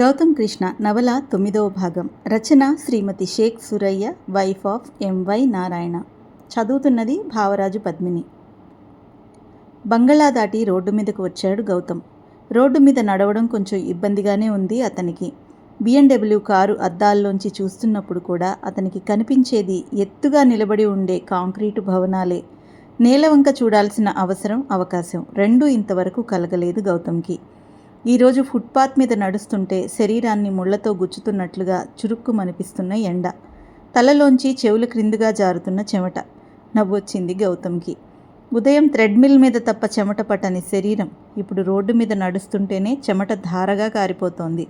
గౌతమ్ కృష్ణ నవల తొమ్మిదవ భాగం. రచన Srimathi Sheikh Suraiya wife of M Y Narayana. చదువుతున్నది భావరాజు పద్మిని. బంగళా దాటి రోడ్డు మీదకు వచ్చాడు గౌతమ్. రోడ్డు మీద నడవడం కొంచెం ఇబ్బందిగానే ఉంది అతనికి. బిఎండబ్ల్యూ కారు అద్దాల్లోంచి చూస్తున్నప్పుడు కూడా అతనికి కనిపించేది ఎత్తుగా నిలబడి ఉండే కాంక్రీటు భవనాలే. నేలవంక చూడాల్సిన అవసరం అవకాశం రెండూ ఇంతవరకు కలగలేదు గౌతమ్కి. ఈరోజు ఫుట్పాత్ మీద నడుస్తుంటే శరీరాన్ని ముళ్ళతో గుచ్చుతున్నట్లుగా చురుక్కుమనిపిస్తున్న ఎండ. తలలోంచి చెవుల క్రిందుగా జారుతున్న చెమట. నవ్వొచ్చింది గౌతమ్కి. ఉదయం థ్రెడ్మిల్ మీద తప్ప చెమట పట్టని శరీరం. ఇప్పుడు రోడ్డు మీద నడుస్తుంటేనే చెమట ధారగా కారిపోతోంది.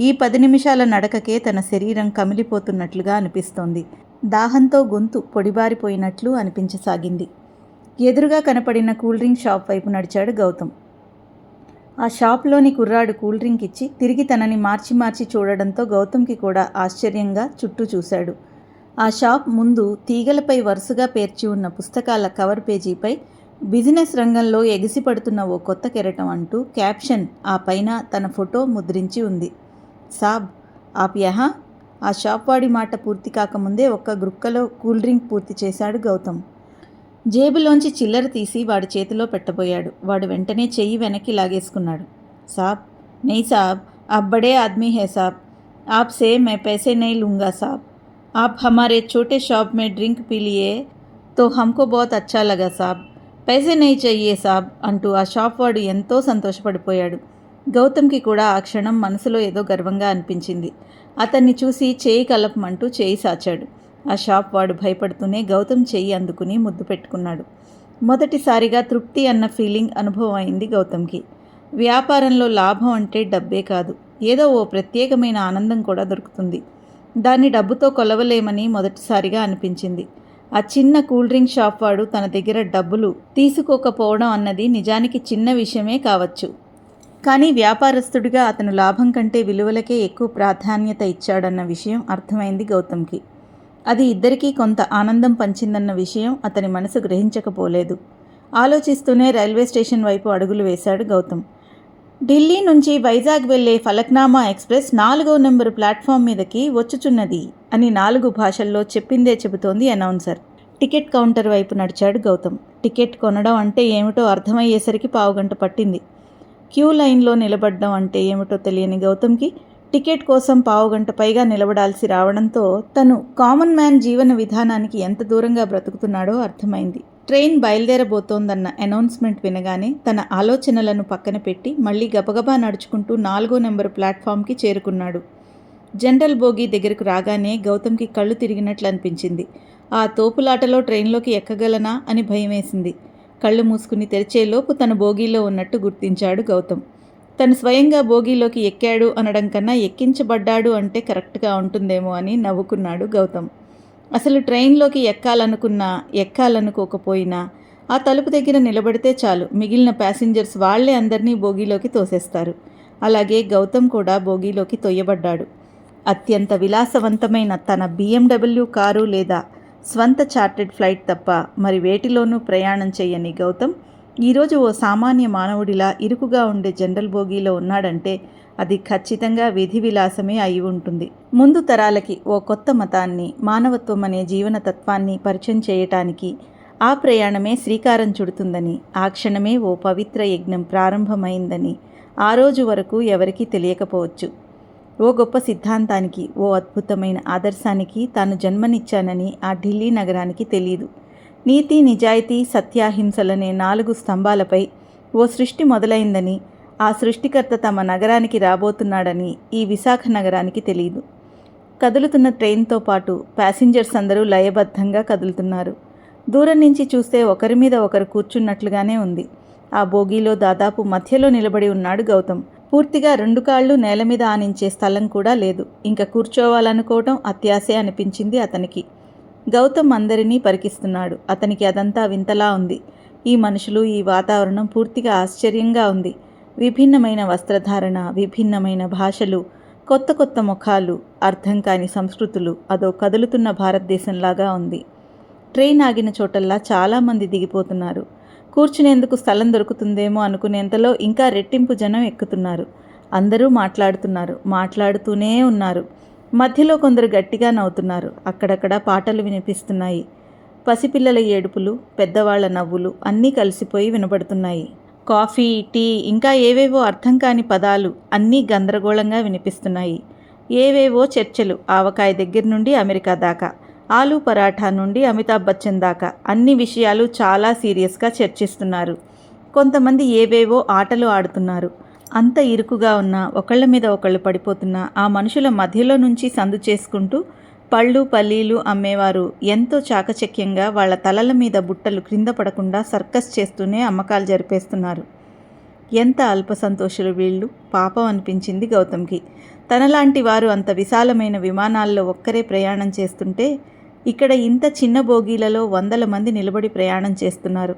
ఈ పది నిమిషాల నడకకే తన శరీరం కమిలిపోతున్నట్లుగా అనిపిస్తోంది. దాహంతో గొంతు పొడిబారిపోయినట్లు అనిపించసాగింది. ఎదురుగా కనపడిన కూల్ డ్రింక్ షాప్ వైపు నడిచాడు గౌతమ్. ఆ షాప్లోని కుర్రాడు కూల్ డ్రింక్ ఇచ్చి తిరిగి తనని మార్చి మార్చి చూడడంతో గౌతమ్కి కూడా ఆశ్చర్యంగా చుట్టూ చూశాడు. ఆ షాప్ ముందు తీగలపై వరుసగా పేర్చి ఉన్న పుస్తకాల కవర్ పేజీపై బిజినెస్ రంగంలో ఎగిసిపడుతున్న ఓ కొత్త కెరటం అంటూ క్యాప్షన్ ఆ పైన తన ఫోటో ముద్రించి ఉంది. సాబ్ ఆప్ యహా ఆ షాప్ వాడి మాట పూర్తి కాకముందే ఒక్క గ్రుక్కలో కూల్ డ్రింక్ పూర్తి చేశాడు గౌతమ్. జేబులోంచి చిల్లర తీసి వాడి చేతిలో పెట్టబోయాడు వాడు వెంటనే చెయ్యి వెనక్కి లాగేసుకున్నాడు సాబ్ నెయ్ సాబ్ आप बड़े आदमी है साहब आपसे मैं पैसे नहीं लूँगा साहब आप हमारे छोटे शॉप में ड्रिंक पी लिए तो हमको बहुत अच्छा लगा साहब పైసే నెయ్యి చెయ్యే సాబ్ అంటూ ఆ షాప్ వాడు ఎంతో సంతోషపడిపోయాడు గౌతమ్కి కూడా ఆ క్షణం మనసులో ఏదో గర్వంగా అనిపించింది అతన్ని చూసి చేయి కలపమంటూ చేయి సాచాడు ఆ షాప్ వాడు భయపడుతూనే గౌతమ్ చెయ్యి అందుకుని ముద్దు పెట్టుకున్నాడు. మొదటిసారిగా తృప్తి అన్న ఫీలింగ్ అనుభవం అయింది గౌతమ్కి. వ్యాపారంలో లాభం అంటే డబ్బే కాదు. ఏదో ఓ ప్రత్యేకమైన ఆనందం కూడా దొరుకుతుంది. దాన్ని డబ్బుతో కొలవలేమని మొదటిసారిగా అనిపించింది. ఆ చిన్న కూల్ డ్రింక్ షాప్ వాడు తన దగ్గర డబ్బులు తీసుకోకపోవడం అన్నది నిజానికి చిన్న విషయమే కావచ్చు. కానీ వ్యాపారస్తుడిగా అతను లాభం కంటే విలువలకే ఎక్కువ ప్రాధాన్యత ఇచ్చాడన్న విషయం అర్థమైంది గౌతమ్కి. అది ఇద్దరికీ కొంత ఆనందం పంచిందన్న విషయం అతని మనసు గ్రహించకపోలేదు. ఆలోచిస్తూనే రైల్వే స్టేషన్ వైపు అడుగులు వేశాడు గౌతమ్. ఢిల్లీ నుంచి వైజాగ్ వెళ్ళే ఫలక్నామా ఎక్స్ప్రెస్ నాలుగో నెంబరు ప్లాట్ఫామ్ మీదకి వచ్చుచున్నది అని నాలుగు భాషల్లో చెప్పిందే చెబుతోంది అనౌన్సర్. టికెట్ కౌంటర్ వైపు నడిచాడు గౌతమ్. టికెట్ కొనడం అంటే ఏమిటో అర్థమయ్యేసరికి పావుగంట పట్టింది. క్యూ లైన్లో నిలబడడం అంటే ఏమిటో తెలియని గౌతమ్కి టికెట్ కోసం పావుగంట పైగా నిలబడాల్సి రావడంతో తను కామన్ మ్యాన్ జీవన విధానానికి ఎంత దూరంగా బ్రతుకుతున్నాడో అర్థమైంది. ట్రైన్ బయలుదేరబోతోందన్న అనౌన్స్మెంట్ వినగానే తన ఆలోచనలను పక్కన పెట్టి మళ్ళీ గబగబా నడుచుకుంటూ నాలుగో నెంబరు ప్లాట్ఫామ్కి చేరుకున్నాడు. జనరల్ బోగి దగ్గరకు రాగానే గౌతమ్కి కళ్ళు తిరిగినట్లు అనిపించింది. ఆ తోపులాటలో ట్రైన్లోకి ఎక్కగలనా అని భయమేసింది. కళ్ళు మూసుకుని తెరిచేలోపు తన బోగీలో ఉన్నట్టు గుర్తించాడు గౌతమ్. తను స్వయంగా బోగీలోకి ఎక్కాడు అనడం కన్నా ఎక్కించబడ్డాడు అంటే కరెక్ట్గా ఉంటుందేమో అని నవ్వుకున్నాడు గౌతమ్. అసలు ట్రైన్లోకి ఎక్కాలనుకున్నా ఎక్కాలనుకోకపోయినా ఆ తలుపు దగ్గర నిలబడితే చాలు మిగిలిన ప్యాసింజర్స్ వాళ్ళే అందరినీ బోగీలోకి తోసేస్తారు. అలాగే గౌతమ్ కూడా బోగీలోకి తొయ్యబడ్డాడు. అత్యంత విలాసవంతమైన తన బిఎండబ్ల్యూ కారు లేదా స్వంత చార్టెడ్ ఫ్లైట్ తప్ప మరి వేటిలోనూ ప్రయాణం చేయని గౌతమ్ ఈరోజు ఓ సామాన్య మానవుడిలా ఇరుకుగా ఉండే జనరల్ బోగీలో ఉన్నాడంటే అది ఖచ్చితంగా విధి విలాసమే అయి ఉంటుంది. ముందు తరాలకి ఓ కొత్త మతాన్ని మానవత్వం అనే జీవన తత్వాన్ని పరిచయం చేయటానికి ఆ ప్రయాణమే శ్రీకారం చుడుతుందని ఆ క్షణమే ఓ పవిత్ర యజ్ఞం ప్రారంభమైందని ఆ రోజు వరకు ఎవరికీ తెలియకపోవచ్చు. ఓ గొప్ప సిద్ధాంతానికి ఓ అద్భుతమైన ఆదర్శానికి తాను జన్మనిచ్చానని ఆ ఢిల్లీ నగరానికి తెలియదు నీతి నిజాయితీ సత్యాహింసలనే నాలుగు స్తంభాలపై ఓ సృష్టి మొదలైందని ఆ సృష్టికర్త తమ నగరానికి రాబోతున్నాడని ఈ విశాఖ నగరానికి తెలియదు కదులుతున్న ట్రైన్తో పాటు ప్యాసింజర్స్ అందరూ లయబద్ధంగా కదులుతున్నారు. దూరం నుంచి చూస్తే ఒకరి మీద ఒకరు కూర్చున్నట్లుగానే ఉంది. ఆ బోగీలో దాదాపు మధ్యలో నిలబడి ఉన్నాడు గౌతమ్. పూర్తిగా రెండు కాళ్ళు నేల మీద ఆనించే స్థలం కూడా లేదు. ఇంకా కూర్చోవాలనుకోవటం అత్యాశే అనిపించింది అతనికి. గౌతమ్ అందరినీ పరికిస్తున్నాడు. అతనికి అదంతా వింతలా ఉంది. ఈ మనుషులు ఈ వాతావరణం పూర్తిగా ఆశ్చర్యంగా ఉంది. విభిన్నమైన వస్త్రధారణ విభిన్నమైన భాషలు కొత్త కొత్త ముఖాలు అర్థం కాని సంస్కృతులు అదో కదులుతున్న భారతదేశంలాగా ఉంది. ట్రైన్ ఆగిన చోటల్లా చాలామంది దిగిపోతున్నారు. కూర్చునేందుకు స్థలం దొరుకుతుందేమో అనుకునేంతలో ఇంకా రెట్టింపు జనం ఎక్కుతున్నారు. అందరూ మాట్లాడుతున్నారు. మాట్లాడుతూనే ఉన్నారు. మధ్యలో కొందరు గట్టిగా నవ్వుతున్నారు. అక్కడక్కడ పాటలు వినిపిస్తున్నాయి. పసిపిల్లల ఏడుపులు పెద్దవాళ్ళ నవ్వులు అన్నీ కలిసిపోయి వినబడుతున్నాయి కాఫీ టీ ఇంకా ఏవేవో అర్థం కాని పదాలు అన్నీ గందరగోళంగా వినిపిస్తున్నాయి. ఏవేవో చర్చలు ఆవకాయ దగ్గర నుండి అమెరికా దాకా ఆలూ పరాఠా నుండి అమితాబ్ బచ్చన్ దాకా అన్ని విషయాలు చాలా సీరియస్గా చర్చిస్తున్నారు. కొంతమంది ఏవేవో ఆటలు ఆడుతున్నారు. అంత ఇరుకుగా ఉన్న ఒకళ్ళ మీద ఒకళ్ళు పడిపోతున్న ఆ మనుషుల మధ్యలో నుంచి సందు చేసుకుంటూ పళ్ళు పల్లీలు అమ్మేవారు ఎంతో చాకచక్యంగా వాళ్ళ తలల మీద బుట్టలు క్రింద పడకుండా సర్కస్ చేస్తూనే అమ్మకాలు జరిపేస్తున్నారు. ఎంత అల్ప సంతోషులు వీళ్ళు! పాపం అనిపించింది గౌతమ్కి. తనలాంటి వారు అంత విశాలమైన విమానాల్లో ఒక్కరే ప్రయాణం చేస్తుంటే ఇక్కడ ఇంత చిన్న బోగీలలో వందల మంది నిలబడి ప్రయాణం చేస్తున్నారు.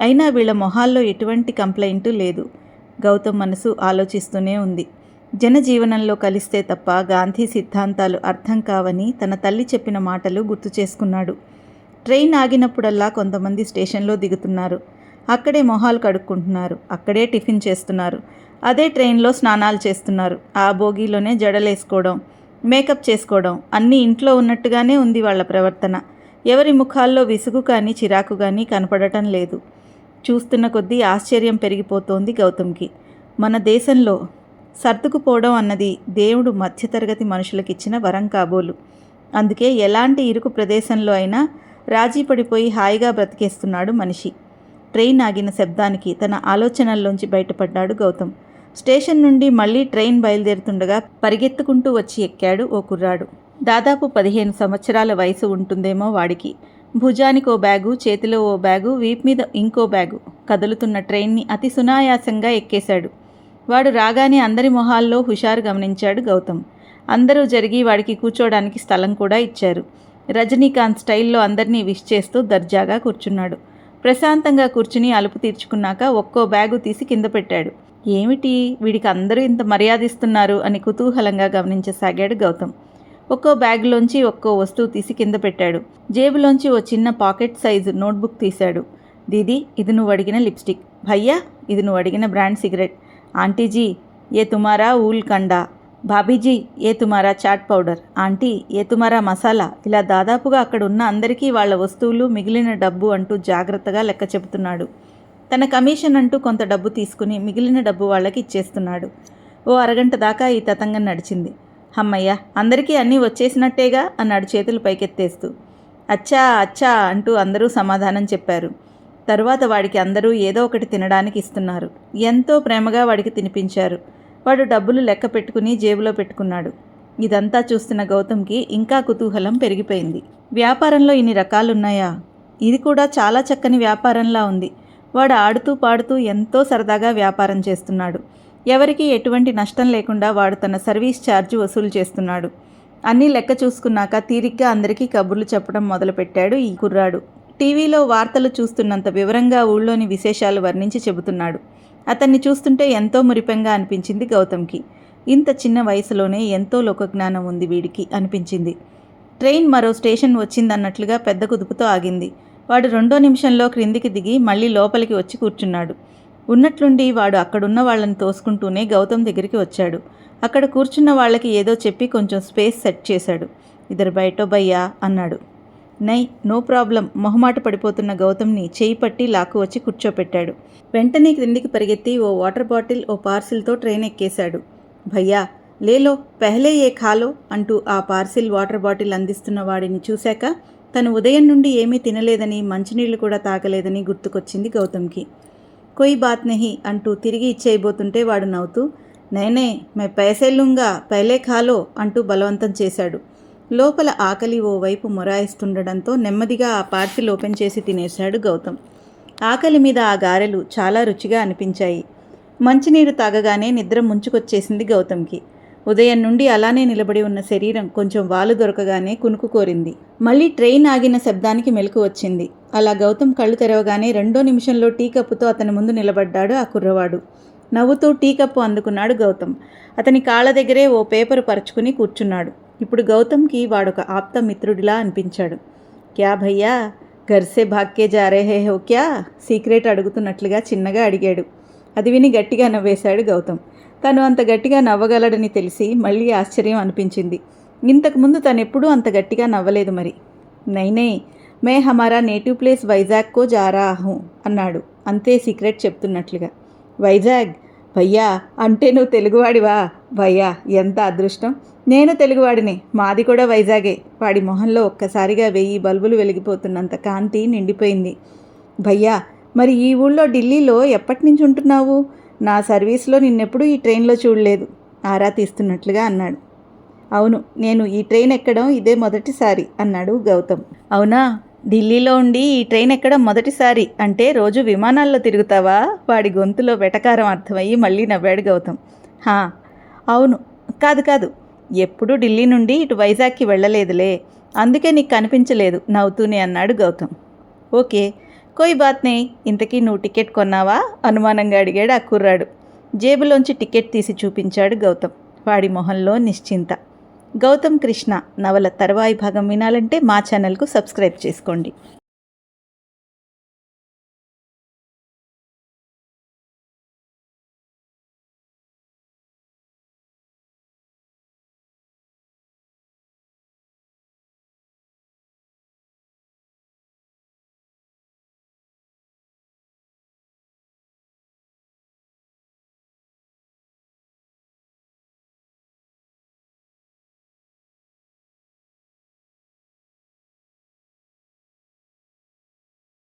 అయినా వీళ్ళ మొహాల్లో ఎటువంటి కంప్లైంటు లేదు. గౌతమ్ మనసు ఆలోచిస్తూనే ఉంది. జనజీవనంలో కలిస్తే తప్ప గాంధీ సిద్ధాంతాలు అర్థం కావని తన తల్లి చెప్పిన మాటలు గుర్తు చేసుకున్నాడు. ట్రైన్ ఆగినప్పుడల్లా కొంతమంది స్టేషన్లో దిగుతున్నారు. అక్కడే మొహాలు కడుక్కుంటున్నారు. అక్కడే టిఫిన్ చేస్తున్నారు. అదే ట్రైన్లో స్నానాలు చేస్తున్నారు. ఆ బోగీలోనే జడలేసుకోవడం మేకప్ చేసుకోవడం అన్నీ ఇంట్లో ఉన్నట్టుగానే ఉంది వాళ్ళ ప్రవర్తన. ఎవరి ముఖాల్లో విసుగు కానీ చిరాకు కానీ కనపడటం లేదు. చూస్తున్న కొద్దీ ఆశ్చర్యం పెరిగిపోతోంది గౌతమ్కి. మన దేశంలో సర్దుకుపోవడం అన్నది దేవుడు మధ్యతరగతి మనుషులకిచ్చిన వరం కాబోలు. అందుకే ఎలాంటి ఇరుకు ప్రదేశంలో అయినా రాజీ పడిపోయి హాయిగా బ్రతికేస్తున్నాడు మనిషి. ట్రైన్ ఆగిన శబ్దానికి తన ఆలోచనల్లోంచి బయటపడ్డాడు గౌతమ్. స్టేషన్ నుండి మళ్ళీ ట్రైన్ బయలుదేరుతుండగా పరిగెత్తుకుంటూ వచ్చి ఎక్కాడు ఓ కుర్రాడు. దాదాపు పదిహేను సంవత్సరాల వయసు ఉంటుందేమో వాడికి. భుజానికి ఓ బ్యాగు చేతిలో ఓ బ్యాగు వీప్ మీద ఇంకో బ్యాగు. కదులుతున్న ట్రైన్ని అతి సునాయాసంగా ఎక్కేశాడు. వాడు రాగానే అందరి మొహాల్లో హుషారు గమనించాడు గౌతమ్. అందరూ జరిగి వాడికి కూర్చోడానికి స్థలం కూడా ఇచ్చారు. రజనీకాంత్ స్టైల్లో అందరినీ విష్ చేస్తూ దర్జాగా కూర్చున్నాడు. ప్రశాంతంగా కూర్చుని అలుపు తీర్చుకున్నాక ఒక్కో బ్యాగు తీసి కింద పెట్టాడు. ఏమిటి? వీడికి అందరూ ఇంత మర్యాదిస్తున్నారు అని కుతూహలంగా గమనించసాగాడు గౌతమ్. ఒక్కో బ్యాగ్లోంచి ఒక్కో వస్తువు తీసి కింద పెట్టాడు. జేబులోంచి ఓ చిన్న పాకెట్ సైజు నోట్బుక్ తీశాడు. దీది ఇది నువ్వు అడిగిన లిప్స్టిక్. భయ్యా ఇది నువ్వు అడిగిన బ్రాండ్ సిగరెట్. ఆంటీజీ ఏ తుమారా ఊల్ కండా. భాబీజీ ఏ తుమారా చాట్ పౌడర్. ఆంటీ ఏ తుమారా మసాలా. ఇలా దాదాపుగా అక్కడ ఉన్న అందరికీ వాళ్ళ వస్తువులు మిగిలిన డబ్బు అంటూ జాగ్రత్తగా లెక్క చెబుతున్నాడు. తన కమిషన్ అంటూ కొంత డబ్బు తీసుకుని మిగిలిన డబ్బు వాళ్ళకి ఇచ్చేస్తున్నాడు. ఓ అరగంట దాకా ఈ తతంగం నడిచింది. హమ్మయ్య అందరికీ అన్నీ వచ్చేసినట్టేగా అన్నాడు చేతులు పైకెత్తేస్తూ. అచ్చా అచ్చా అంటూ అందరూ సమాధానం చెప్పారు. తరువాత వాడికి అందరూ ఏదో ఒకటి తినడానికి ఇస్తున్నారు. ఎంతో ప్రేమగా వాడికి తినిపించారు. వాడు డబ్బులు లెక్క పెట్టుకుని జేబులో పెట్టుకున్నాడు. ఇదంతా చూస్తున్న గౌతమ్కి ఇంకా కుతూహలం పెరిగిపోయింది. వ్యాపారంలో ఇన్ని రకాలున్నాయా? ఇది కూడా చాలా చక్కని వ్యాపారంలా ఉంది. వాడు ఆడుతూ పాడుతూ ఎంతో సరదాగా వ్యాపారం చేస్తున్నాడు. ఎవరికి ఎటువంటి నష్టం లేకుండా వాడు తన సర్వీస్ ఛార్జ్ వసూలు చేస్తున్నాడు. అన్నీ లెక్క చూసుకున్నాక తీరిగ్గా అందరికీ కబుర్లు చెప్పడం మొదలుపెట్టాడు ఈ కుర్రాడు. టీవీలో వార్తలు చూస్తున్నంత వివరంగా ఊళ్ళోని విశేషాలు వర్ణించి చెబుతున్నాడు. అతన్ని చూస్తుంటే ఎంతో మురిపెంగా అనిపించింది గౌతమ్కి. ఇంత చిన్న వయసులోనే ఎంతో లోకజ్ఞానం ఉంది వీడికి అనిపించింది. ట్రైన్ మరో స్టేషన్ వచ్చిందన్నట్లుగా పెద్ద కుదుపుతో ఆగింది. వాడు రెండో నిమిషంలో క్రిందికి దిగి మళ్ళీ లోపలికి వచ్చి కూర్చున్నాడు. ఉన్నట్లుండి వాడు అక్కడున్న వాళ్ళని తోసుకుంటూనే గౌతమ్ దగ్గరికి వచ్చాడు. అక్కడ కూర్చున్న వాళ్ళకి ఏదో చెప్పి కొంచెం స్పేస్ సెట్ చేశాడు. ఇద్దరు బయటో భయ్యా అన్నాడు. నై నో ప్రాబ్లం మొహమాట పడిపోతున్న గౌతమ్ని చేయి పట్టి లాక్కు వచ్చి కూర్చోపెట్టాడు. వెంటనే క్రిందికి పరిగెత్తి ఓ వాటర్ బాటిల్ ఓ పార్సిల్తో ట్రైన్ ఎక్కేశాడు. భయ్యా లేలో పెహలే ఏ ఖాలో అంటూ ఆ పార్సిల్ వాటర్ బాటిల్ అందిస్తున్న వాడిని చూశాక తను ఉదయం నుండి ఏమీ తినలేదని మంచినీళ్ళు కూడా తాగలేదని గుర్తుకొచ్చింది గౌతమ్కి. కొయ్ బాత్ నహి అంటూ తిరిగి ఇచ్చేయబోతుంటే వాడు నవ్వుతూ నేనే మే పైసెల్లుంగా పైలే ఖాలో అంటూ బలవంతం చేశాడు. లోపల ఆకలి ఓవైపు మొరాయిస్తుండడంతో నెమ్మదిగా ఆ పార్సిల్ ఓపెన్ చేసి తినేశాడు గౌతమ్. ఆకలి మీద ఆ గారెలు చాలా రుచిగా అనిపించాయి. మంచినీరు తాగగానే నిద్ర ముంచుకొచ్చేసింది గౌతమ్కి. ఉదయం నుండి అలానే నిలబడి ఉన్న శరీరం కొంచెం వాలు దొరకగానే కునుకు కోరింది. మళ్ళీ ట్రైన్ ఆగిన శబ్దానికి మెలకు వచ్చింది. అలా గౌతమ్ కళ్ళు తెరవగానే రెండో నిమిషంలో టీ కప్పుతో అతని ముందు నిలబడ్డాడు ఆ కుర్రవాడు. నవ్వుతూ టీ కప్పు అందుకున్నాడు గౌతమ్. అతని కాళ్ళ దగ్గరే ఓ పేపర్ పరుచుకుని కూర్చున్నాడు. ఇప్పుడు గౌతమ్కి వాడొక ఆప్త మిత్రుడిలా అనిపించాడు. క్యా భయ్యా? గర్సే భాగ్కే జారే హో క్యా? సీక్రెట్ అడుగుతున్నట్లుగా చిన్నగా అడిగాడు. అది విని గట్టిగా నవ్వేశాడు గౌతమ్. తను అంత గట్టిగా నవ్వగలడని తెలిసి మళ్ళీ ఆశ్చర్యం అనిపించింది. ఇంతకుముందు తనెప్పుడూ అంత గట్టిగా నవ్వలేదు మరి. నైనే మే హమారా నేటివ్ ప్లేస్ వైజాగ్ కో అన్నాడు. అంతే సీక్రెట్ చెప్తున్నట్లుగా. వైజాగ్? భయ్యా అంటే నువ్వు తెలుగువాడివా? భయ్యా ఎంత అదృష్టం. నేను తెలుగువాడిని. మాది కూడా వైజాగే. వాడి మొహంలో ఒక్కసారిగా వెయ్యి బల్బులు వెలిగిపోతున్నంత కాంతి నిండిపోయింది. భయ్యా మరి ఈ ఊళ్ళో ఢిల్లీలో ఎప్పటి నుంచి ఉంటున్నావు? నా సర్వీస్లో నిన్నెప్పుడూ ఈ ట్రైన్లో చూడలేదు. ఆరా తీస్తున్నట్లుగా అన్నాడు. అవును నేను ఈ ట్రైన్ ఎక్కడం ఇదే మొదటిసారి అన్నాడు గౌతమ్. అవునా? ఢిల్లీలో ఉండి ఈ ట్రైన్ ఎక్కడం మొదటిసారి. అంటే రోజు విమానాల్లో తిరుగుతావా? వాడి గొంతులో వెటకారం అర్థమయ్యి మళ్ళీ నవ్వాడు గౌతమ్. హా అవును. కాదు కాదు. ఎప్పుడూ ఢిల్లీ నుండి ఇటు వైజాగ్కి వెళ్ళలేదులే. అందుకే నీకు కనిపించలేదు నవ్వుతూనే అన్నాడు గౌతమ్. ఓకే. కోయి బాత్నే ఇంతకీ నువ్వు టికెట్ కొన్నావా? అనుమానంగా అడిగాడు ఆ కుర్రాడు. జేబులోంచి టికెట్ తీసి చూపించాడు గౌతమ్. వాడి మొహంలో నిశ్చింత. గౌతమ్ కృష్ణ నవల తర్వాయి భాగం వినాలంటే మా ఛానల్కు సబ్స్క్రైబ్ చేసుకోండి.